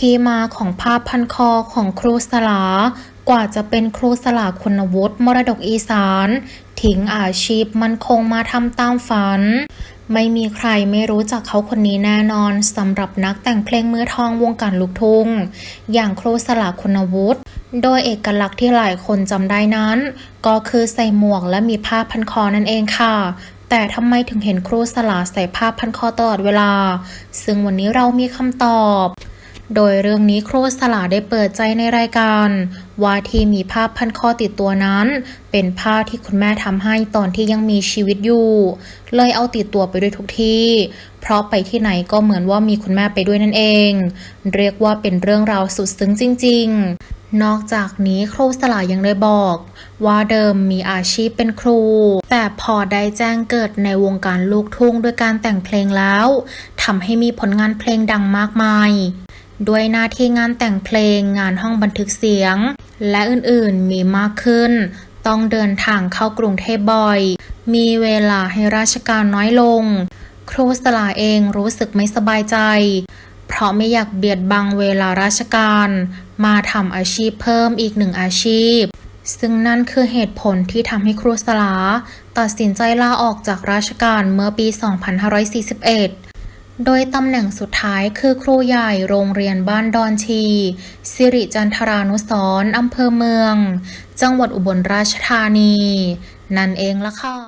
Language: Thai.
ที่มาของภาพพันคอของครูสลา กว่าจะเป็นครูสลาคุณวุฒิมรดกอีสาน ทิ้งอาชีพมันคงมาทำตามฝัน ไม่มีใครไม่รู้จักเขาคนนี้แน่นอนสำหรับนักแต่งเพลงมือทองวงการลูกทุ่ง อย่างครูสลาคุณวุฒิโดยเอกลักษณ์ที่หลายคนจำได้นั้น ก็คือใส่หมวกและมีผ้าพันคอนั่นเองค่ะแต่ทำไมถึงเห็นครูสลาใส่ผ้าพันคอตลอดเวลา ซึ่งวันนี้เรามีคำตอบ โดยเรื่องนี้ครูสลาได้เปิดใจในรายการ ว่าที่มีผ้าพพันคอติดตัวนั้น เป็นผ้าที่คุณแม่ทำให้ตอนที่ยังมีชีวิตอยู่ เลยเอาติดตัวไปด้วยทุกที่ เพราะไปที่ไหนก็เหมือนว่ามีคุณแม่ไปด้วยนั่นเอง เรียกว่าเป็นเรื่องราวสุดซึ้งจริง ๆ นอกจากนี้ครูสลายังได้บอก ว่าเดิมมีอาชีพเป็นครู แต่พอได้แจ้งเกิดในวงการลูกทุ่งด้วยการแต่งเพลงแล้วทำให้มีผลงานเพลงดังมากมาย ด้วยหน้าที่งานแต่งเพลงงานห้องบันทึกเสียง และอื่นๆมีมากขึ้น ต้องเดินทางเข้ากรุงเทพบ่อย มีเวลาให้ราชการน้อยลง ครูสลาเองรู้สึกไม่สบายใจ เพราะไม่อยากเบียดบังเวลาราชการ มาทำอาชีพเพิ่มอีกหนึ่งอาชีพ ซึ่งนั่นคือเหตุผลที่ทำให้ครูสลาตัดสินใจลาออกจากราชการเมื่อปี 2541 โดยตำแหน่งสุดท้ายคือครูใหญ่โรงเรียนบ้านดอนชี สิริจันทรานุสร์อำเภอเมือง จังหวัดอุบลราชธานี นั่นเองละค่ะ